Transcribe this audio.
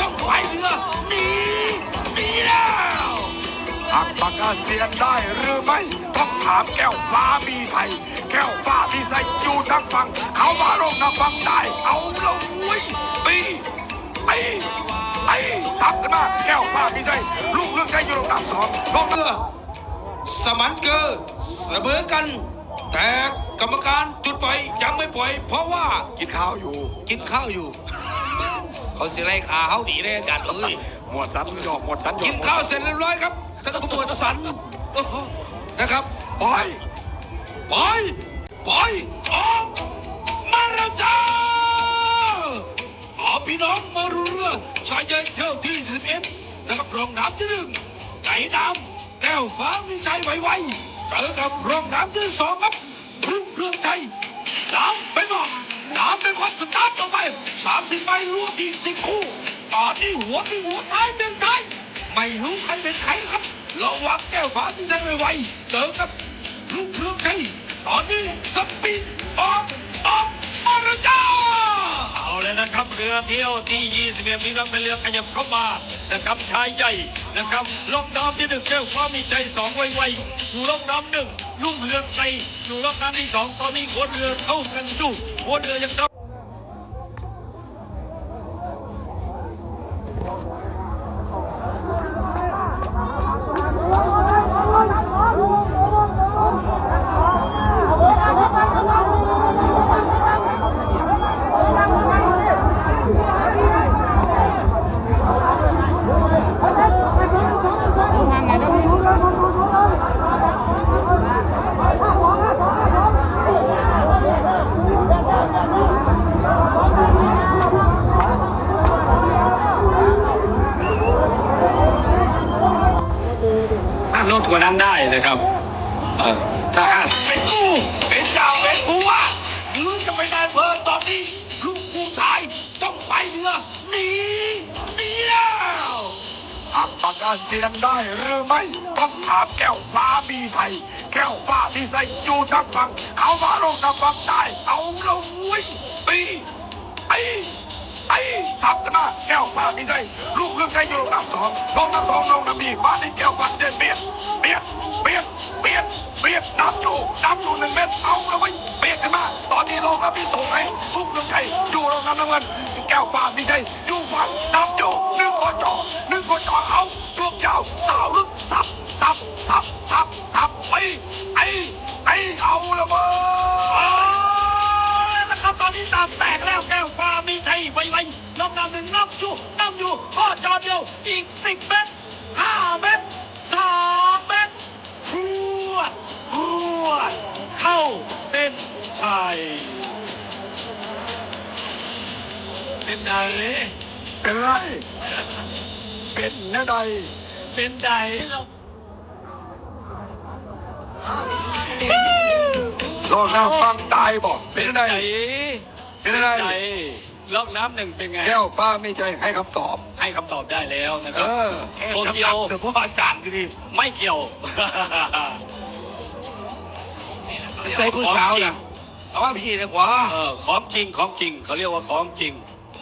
ต้องพายเรือหนีหนีแล้วหักปากกาเซียนได้หรือไม่ ต้องถามแก้วฟ้ามีใส่แก้วฟ้ามีใส่อยู่ทางฝั่งเขามาลงทางฝั่งได้ เอาละเว้ยตีไอ้ไอ้สับกันมาแก้วฟ้ามีใส่ลูกเรื่องใจอยู่ลงน้ำสองลงเรือสมันเกอร์เสมอกัน แต่กรรมการจุดปล่อยยังไม่ปล่อย เพราะว่ากินข้าวอยู่ กินข้าวอยู่ เขาเสียไรขาเขาหนีเลยอาจารย์เอ้ยหมวดสันหยอกหมวดสันหยอกกินข้าวเสร็จเรียบร้อยครับท่านผู้บวชสันโอ้โหนะครับไปปล่อยปล่อยออกมาแล้วจ้าขอพี่น้องมารู้เรื่องชายใหญ่เที่ยวที่11นะครับรองน้ำที่หนึ่งไก่ดำแก้วฟ้ามีใจไวๆเจอกับรองน้ำที่สองครับรุ่งเรืองใจน้ำไปบอก ตอนนี้หัวที่หัวท้ายเป็นท้ายไม่รู้ใครเป็นใครครับระวังแก้วฟ้ามีใจไวๆเจอกับลูกเรือไทยตอนนี้สปีดออกออกมาแล้วจ้าเอาเลยนะครับเรือเที่ยวที่ 21มีกำลังเป็นเรือขยับเข้ามานะครับชายใหญ่นะครับล่องน้ำที่หนึ่งแก้วฟ้ามีใจสองไวๆอยู่ล่องน้ำหนึ่งลุ่งเรืองใจอยู่ล่องน้ำที่สองตอนนี้หัวเรือเข้ากันสู้หัวเรือยังต้อง กว่านั้นได้นะครับเออถ้าห้าสิบเป็นกูเป็นเจ้าเป็นผู้ว่ายืนจะไปนายอำเภอตอนนี้ ลูกผู้ชายต้องไปเรือหนีหนีแล้วหักปากกาเซียนได้หรือไม่ต้องถามแก้วฟ้ามีใส่แก้วฟ้ามีใส่อยู่ทางฝั่งเขามาลงทางฝั่งได้เอาละเว้ยตีไอ้ไอ้สับกันมาแก้วฟ้ามีใส่ลูกเรื่องใจอยู่ลงน้ำสองลงน้ำสองลงน้ำมีฟ้านี่แก้วฟ้าเจ็ดเบียด เบียดเบียดน้ำจูน้ำจูหนึ่งเม็ดเอาละว้ยเบียดกันมา ตอนนี้ลงน้ำมีส่งให้ลูกเรื่งใจอยู่ลงน้ำน้ำเงิน แก้วฟ้ามีใส่อยู่ฝั่งน้ำจูหนึ่งคนจอหนึ่งคนจอเอาช่วงยาวสาวลึกสับสับสับสับสับไปไอ้ไอ้เอาละเว้อายนะครับตอนนี้ตามแตกแล้วแก้วฟ้ามีใจไวๆล่องน้ำหนึ่งนับอยู่นับอยู่ข้อจอเดียวอีกสิบเมตร ชัยเป็นไงเป็นไร เป็นแน่ใดเป็นไงเราลองน้ำฟังตายบอกเป็นแน่ใดเป็นไงใจล็อกน้ำหนึ่งเป็นไงแก้วป้าไม่ใจให้คำตอบ ให้คำตอบได้แล้วนะคเอรับอโตเกียวแต่พ่ออาจารย์ก็ดีไม่เกี่ยวใส่ผู้สาวนะเอา ว่าพี่ดีกว่า เออของจริงของจริงเขาเรียกว่าของจริง